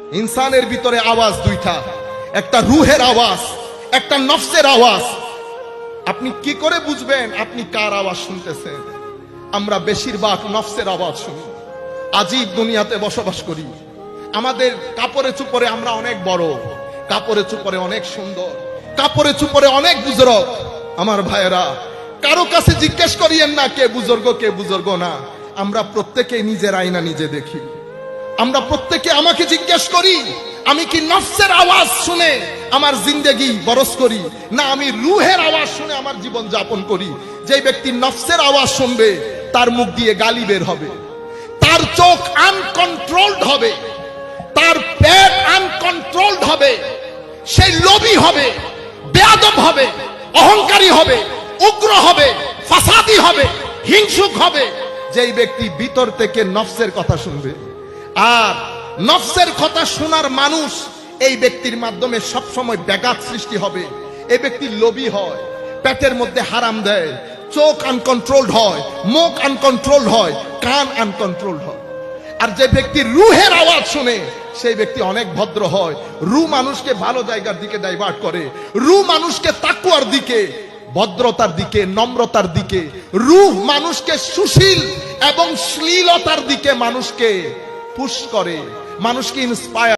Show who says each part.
Speaker 1: ইনসানের ভিতরে আওয়াজ দুইটা। একটা রুহের আওয়াজ, একটা নফসের আওয়াজ। আপনি কি করে বুঝবেন আপনি কার আওয়াজ শুনতেছেন? আমরা বেশিরভাগ নফসের আওয়াজ শুনি। আজীব দুনিয়াতে বসবাস করি। আমাদের কাপড়ে চুপরে আমরা অনেক বড়, কাপড়ে চুপরে অনেক সুন্দর, কাপড়ে চুপরে অনেক বুজরক আমার ভাইয়েরা, কারও কাছে জিজ্ঞেস করিয়েন না কে বুজুর্গ কে বুজুর্গ না। আমরা প্রত্যেকে নিজের আয়না নিজে দেখি। আমরা প্রত্যেকে আমাকে জিজ্ঞেস করি, আমি কি নফসের আওয়াজ শুনে আমার জিন্দেগি বরস করি? না, আমি রুহের আওয়াজ শুনে আমার জীবন যাপন করি। যে ব্যক্তি নফসের আওয়াজ শুনবে, তার মুখ দিয়ে গালি বের হবে। তার চোখ আনকন্ট্রোলড হবে। তার পেট আনকন্ট্রোলড হবে। সে লোভী হবে, বেয়াদব হবে, অহংকারী হবে, উগ্র হবে, ফাসাদি হবে, হিংসুক হবে। যেই ব্যক্তি ভিতর থেকে নফসের কথা শুনবে আর নফসের কথা শোনার মানুষ এই ব্যক্তির মাধ্যমে সব সময় ব্যাঘাত সৃষ্টি হবে। এই ব্যক্তি লোভী হয়, পেটের মধ্যে হারাম দেয়, চোখ আনকন্ট্রোলড হয়, মুখ আনকন্ট্রোলড হয়, কান আনকন্ট্রোলড হয়। আর যে ব্যক্তি রুহের আওয়াজ শুনে, সেই ব্যক্তি অনেক ভদ্র হয়। রু মানুষকে ভালো জায়গার দিকে ডাইভার্ট করে। রু মানুষকে তাকুয়ার দিকে, ভদ্রতার দিকে, নম্রতার দিকে। রুহ মানুষকে সুশীল এবং শ্লীলতার দিকে মানুষকে পুশ করে মানুষকে ইন্সপায়ার